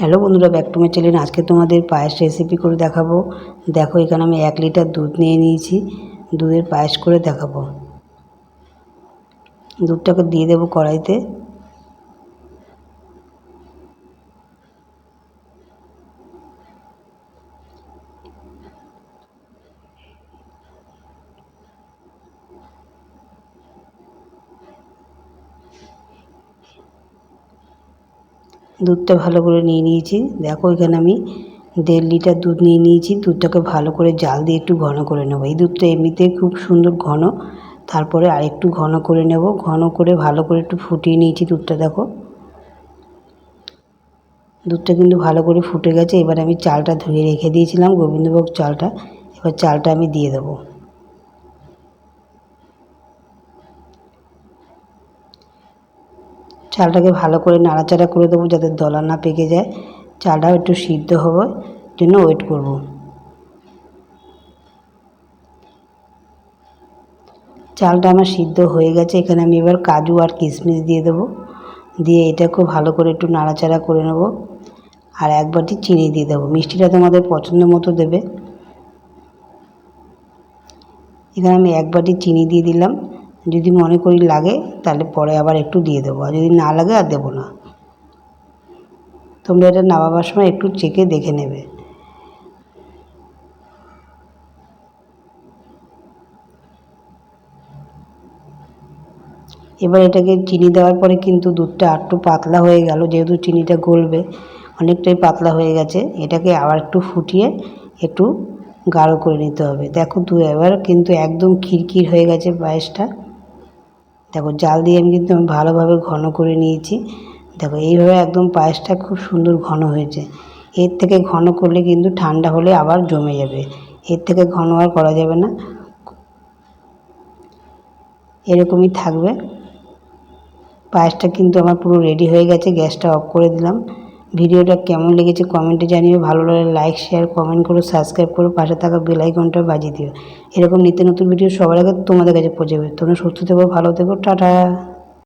Hello বন্ধুরা, back to my channel আজকে তোমাদের পায়েস রেসিপি করে দেখাবো। দেখো, এখানে আমি এক লিটার দুধ নিয়ে নিয়েছি। দুধের পায়েস করে দেখাবো। দুধটাকে দিয়ে দেবো কড়াইতে। দুধটা ভালো করে নিয়ে নিয়েছি। দেখো এখানে আমি দেড় লিটার দুধ নিয়ে নিয়েছি। দুধটাকে ভালো করে জাল দিয়ে একটু ঘন করে নেব। এই দুধটা এমনিতে খুব সুন্দর ঘন। তারপরে আরেকটু ঘন করে নেব। ঘন করে ভালো করে একটু ফুটিয়ে নিয়েছি দুধটা, দেখো। দুধটা কিন্তু ভালো করে ফুটে গেছে। এবার আমি চালটা ধুয়ে রেখে দিয়েছিলাম। গোবিন্দভোগ চালটা। এবার চালটা আমি দিয়ে দেবো। চালটাকে ভালো করে নাড়াচাড়া করে দেবো যাতে দলা না পেকে যায়। চালটাও একটু সিদ্ধ হবে, জন্য ওয়েট করব। চালটা আমার সিদ্ধ হয়ে গেছে, এখানে আমি এবার কাজু আর কিশমিশ দিয়ে দেবো। দিয়ে এটা খুব ভালো করে একটু নাড়াচাড়া করে নেব। আর এক বাটি চিনি দিয়ে দেবো। মিষ্টিটা তোমাদের পছন্দ মতো দেবে। এখানে আমি এক বাটি চিনি দিয়ে দিলাম। যদি মনে করি লাগে, তাহলে পরে আবার একটু দিয়ে দেবো। আর যদি না লাগে, আর দেবো না। তোমরা এটা নামাবার সময় একটু চেকে দেখে নেবে। এবার এটাকে চিনি দেওয়ার পরে কিন্তু দুধটা একটু পাতলা হয়ে গেল, যেহেতু চিনিটা গলবে, অনেকটাই পাতলা হয়ে গেছে। এটাকে আবার একটু ফুটিয়ে একটু গাঢ় করে নিতে হবে। দেখো দু এবার কিন্তু একদম খিরখির হয়ে গেছে পায়েসটা। দেখো, জাল দিয়ে আমি কিন্তু আমি ভালোভাবে ঘন করে নিয়েছি। দেখো, এইভাবে একদম পায়েসটা খুব সুন্দর ঘন হয়েছে। এর থেকে ঘন করলে কিন্তু ঠান্ডা হলে আবার জমে যাবে। এর থেকে ঘন আর করা যাবে না। এরকমই থাকবে। পায়েসটা কিন্তু আমার পুরো রেডি হয়ে গেছে, গ্যাসটা অফ করে দিলাম। ভিডিওটা কেমন লেগেছে কমেন্টে জানিয়ে ভালো লাগলে লাইক শেয়ার কমেন্ট করো সাবস্ক্রাইব করো, পাশে থাকা বেল আইকনটা বাজিয়ে দিও। এরকম নিত্য নতুন ভিডিও সবার আগে তোমাদের কাছে পৌঁছে তোমরা সুস্থ থেকো, ভালো থেকো, টাটা।